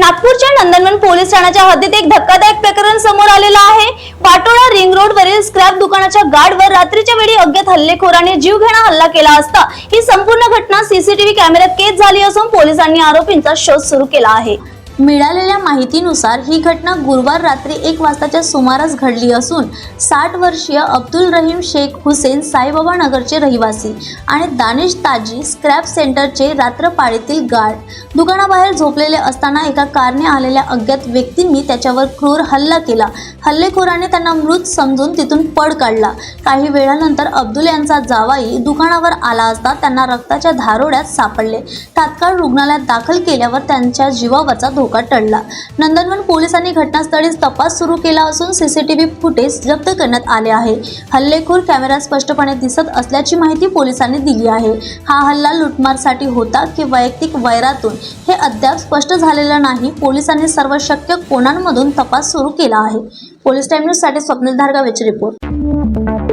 नागपूरच्या नंदनवन पोलीस ठाण्याच्या हद्दीत एक धक्कादायक प्रकरण समोर आलेलं आहे. पाटोळा रिंग रोड वरील स्क्रॅप दुकानाच्या गार्डवर रात्रीच्या वेळी अज्ञात हल्लेखोराने जीवघेणा हल्ला केला असता ही संपूर्ण घटना सीसीटीव्ही कॅमेऱ्यात कैद झाली असून पोलिसांनी आरोपींचा शोध सुरू केला आहे. मिळालेल्या माहितीनुसार ही घटना गुरुवार रात्री एक वाजताच्या सुमारास घडली असून साठ वर्षीय अब्दुल रहीम शेख हुसेन साईबाबा नगरचे रहिवासी आणि दानिश ताजी स्क्रॅप सेंटरचे रात्रपाळीतील गार्ड दुकानाबाहेर झोपलेले असताना एका कारने आलेल्या अज्ञात व्यक्तींनी त्याच्यावर क्रूर हल्ला केला. हल्लेखोराने त्यांना मृत समजून तिथून पळ काढला. काही वेळानंतर अब्दुल यांचा जावाई दुकानावर आला असता त्यांना रक्ताच्या धारोड्यात सापडले. तात्काळ रुग्णालयात दाखल केल्यावर त्यांच्या जीवावरचा धोका धोका टळला. नंदनवन पोलिसांनी घटनास्थळीच तपास सुरू केला असून सीसीटीव्ही फुटेज जप्त करण्यात आले आहे. हल्लेखोर कॅमेरा स्पष्टपणे दिसत असल्याची माहिती पोलिसांनी दिली आहे. हा हल्ला लुटमारसाठी होता की वैयक्तिक वैरातून? हे अद्याप स्पष्ट झालेलं नाही. पोलिसांनी सर्व शक्य कोणांमधून तपास सुरू केला आहे. पोलीस टाइम न्यूजसाठी स्वप्नील धारगावेची रिपोर्ट.